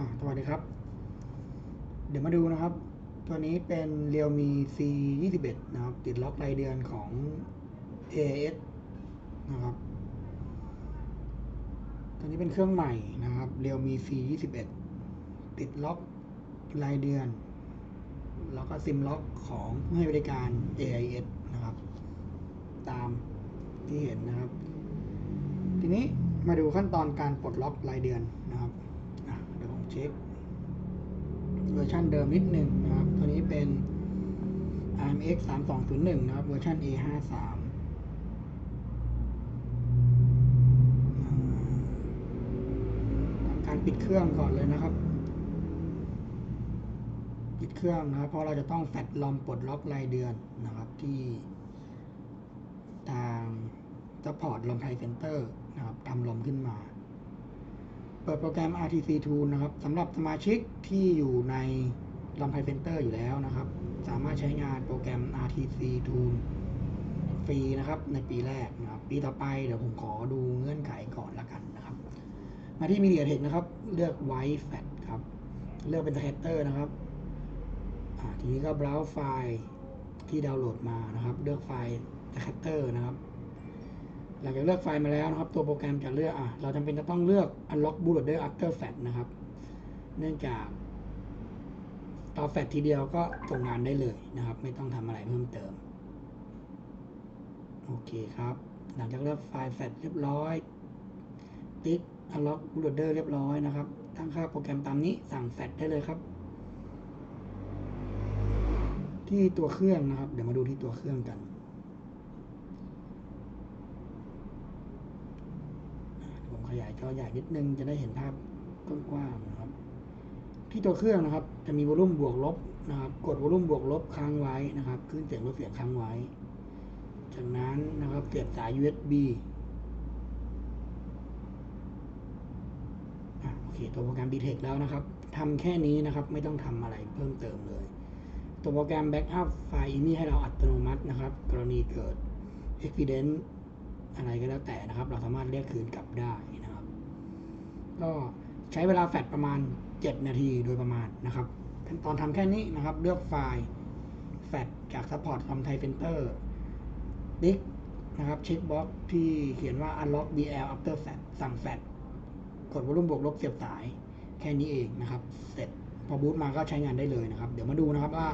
อ่าสวัสดีครับ เดี๋ยวมาดูนะครับ ตัวนี้เป็น Realme C 21นะครับ ติดล็อกรายเดือนของ AIS นะครับ ตัวนี้เป็นเครื่องใหม่นะครับ Realme C 21ติดล็อกรายเดือน แล้วก็ซิมล็อกของผู้ให้บริการ AIS นะครับ ตามที่เห็นนะครับ ทีนี้มาดูขั้นตอนการปลดล็อกรายเดือนนะครับอะเดี๋ยวผมเช็คเวอร์ชันเดิมนิดหนึ่งนะครับ ตัวนี้เป็น RMX 3201 นะครับ เวอร์ชัน A53 การปิดเครื่องก่อนเลยนะครับ ปิดเครื่องนะครับ เพราะเราจะต้องแฟดลอมปลดล็อกรายเดือนนะครับที่ทางซัพพอร์ตลมไทยเซ็นเตอร์นะครับทำลมขึ้นมา เปิดโปรแกรม RTC Tool นะครับสำหรับสมาชิกที่อยู่ในลมไทยเซ็นเตอร์อยู่แล้วนะครับ สามารถใช้งานโปรแกรม RTC Tool ฟรีนะครับในปีแรกนะครับปีต่อไปเดี๋ยวผมขอดูเงื่อนไขก่อนละกันนะครับ มาที่ MediaTek นะครับ เลือก White Fat ครับ เลือกเป็น Scatter นะครับทีนี้ก็ browse ไฟล์ที่ดาวน์โหลดมานะครับ เลือกไฟล์ Scatter นะครับ หลังจากเลือกไฟล์มาแล้วนะครับ ตัวโปรแกรมจะเลือกอะเราจำเป็นจะต้องเลือก unlock bootloader after fat นะครับ เนื่องจากต่อแฟตทีเดียวก็ส่งงานได้เลยนะครับ ไม่ต้องทำอะไรเพิ่มเติม โอเคครับ หลังจากเลือกไฟล์แฟตเรียบร้อย ติ๊ก unlock bootloader เรียบร้อยนะครับ ตั้งค่าโปรแกรมตามนี้สั่งแฟตได้เลยครับ ที่ตัวเครื่องนะครับ เดี๋ยวมาดูที่ตัวเครื่องกัน ผม ขยายจอใหญ่นิดนึงจะได้เห็นภาพกว้างๆนะครับ ที่ตัวเครื่องนะครับ จะมีวอลลุ่มบวกลบนะครับ กดวอลลุ่มบวกลบค้างไว้นะครับขึ้นเสียงลดเสียงค้างไว้ จากนั้นนะครับเสียบสาย USB อะโอเคตัวโปรแกรม d t e c แล้วนะครับทำแค่นี้นะครับไม่ต้องทำอะไรเพิ่มเติมเลย ตัวโปรแกรม Backup ไฟล์ IMEI ให้เราอัตโนมัตินะครับ กรณีเกิด Accident อะไรก็แล้วแต่นะครับ เราสามารถเรียกคืนกลับได้นะครับ ก็ใช้เวลาแฟดประมาณ 7 นาทีโดยประมาณนะครับขั้นตอนทำแค่นี้นะครับ เลือกไฟล์แฟดจาก Support คอมไทยเซ็นเตอร์ติ๊กนะครับเช็คบ็อกที่เขียนว่า unlock BL after fat สั่งแฟดกดวอลุ่มบวกลบเสียบสายแค่นี้เองนะครับ เสร็จพอบูตมาก็ใช้งานได้เลยนะครับ เดี๋ยวมาดูนะครับว่า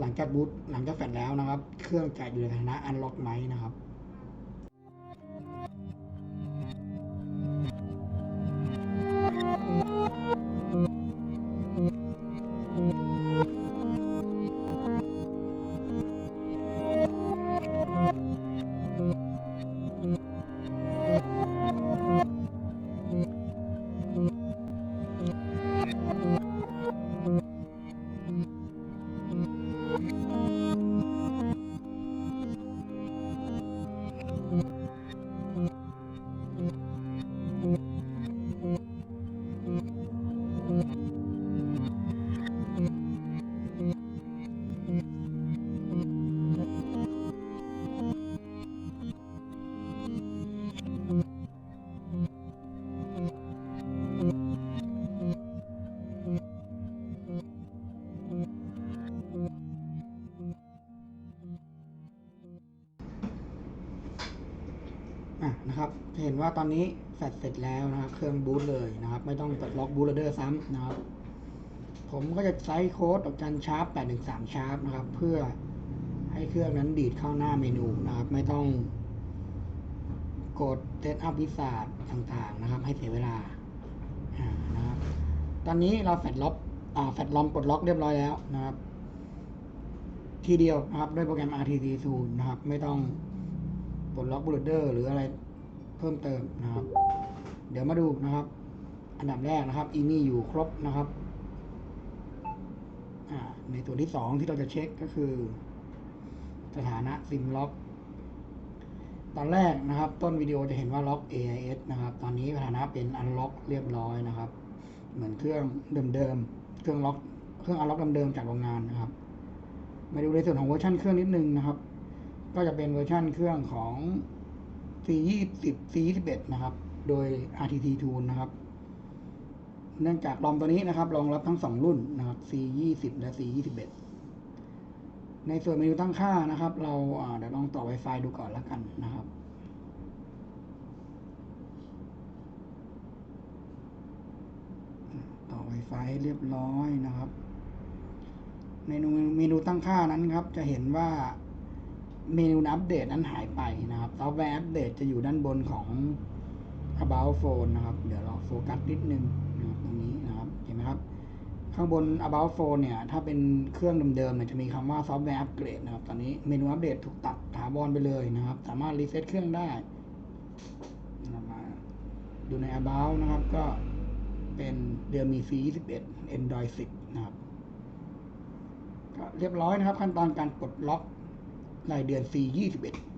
หลังจากบูตหลังจากแฟดแล้วนะครับ เครื่องจะอยู่ในสถานะ unlock ไหมนะครับ อ่ เห็นว่าตอนนี้แฟดเสร็จแล้วนะครับเครื่องบูตเลยนะครับ ไม่ต้องปลดล็อกบูตโลเดอร์ซ้ำนะครับ ผมก็จะใช้โค้ดดอกจันชาร์ป813ชาร์ปนะครับ เพื่อให้เครื่องนั้นดีดเข้าหน้าเมนูนะครับ ไม่ต้องกดเซตอัพวิสาต่างๆนะครับ ให้เสียเวลาอ่านะครับ ตอนนี้เราแฟดล็อกอ่าแฟดลอมปลดล็อกเรียบร้อยแล้วนะครับ ทีเดียวนะครับด้วยโปรแกรม RTC Tool นะครับ ไม่ต้องปลดล็อกบูลเดอร์หรืออะไร เพิ่มเติมนะครับ เดี๋ยวมาดูนะครับ อันดับแรกนะครับอีมี่อยู่ครบนะครับอ่าในส่วนที่สองที่เราจะเช็คก็คือ สถานะซิมล็อก ตอนแรกนะครับ ต้นวิดีโอจะเห็นว่าล็อก AIS นะครับ ตอนนี้สถานะเป็นอันล็อกเรียบร้อยนะครับ เหมือนเครื่องเดิมๆเครื่องล็อกเครื่องอันล็อกเดิมๆจากโรงงานนะครับมาดูในส่วนของเวอร์ชันเครื่องนิดนึงนะครับ ก็จะเป็นเวอร์ชันเครื่องของ C20 C21 นะครับ โดย RTT Tool นะครับ เนื่องจากลอมตัวนี้นะครับรองรับทั้งสองรุ่นนะครับ C 2 0 และ C 2 1 ในส่วนเมนูตั้งค่านะครับ เราเดี๋ยวลองต่อ Wi-Fi ดูก่อนแล้วกันนะครับต่อ Wi-Fi เรียบร้อยนะครับเมนูเมนูตั้งค่านั้นครับ จะเห็นว่า เมนูอัปเดตนั้นหายไปนะครับซอฟต์แวร์อัปเดตจะอยู่ด้านบนของ about phone นะครับ เดี๋ยวเราโฟกัสนิดนึงนะครับตรงนี้นะครับ เห็นไหมครับ ข้างบน about phone เนี่ย ถ้าเป็นเครื่องเดิมๆเนี่ยจะมีคำว่าซอฟต์แวร์อัปเกรดนะครับ ตอนนี้เมนูอัปเดตถูกตัดถาวรไปเลยนะครับ สามารถรีเซ็ตเครื่องได้เรามาดูใน about นะครับ ก็เป็นเดือนมี C 21 Android 10 นะครับ ก็เรียบร้อยนะครับ ขั้นตอนการปลดล็อก รายเดือน C 21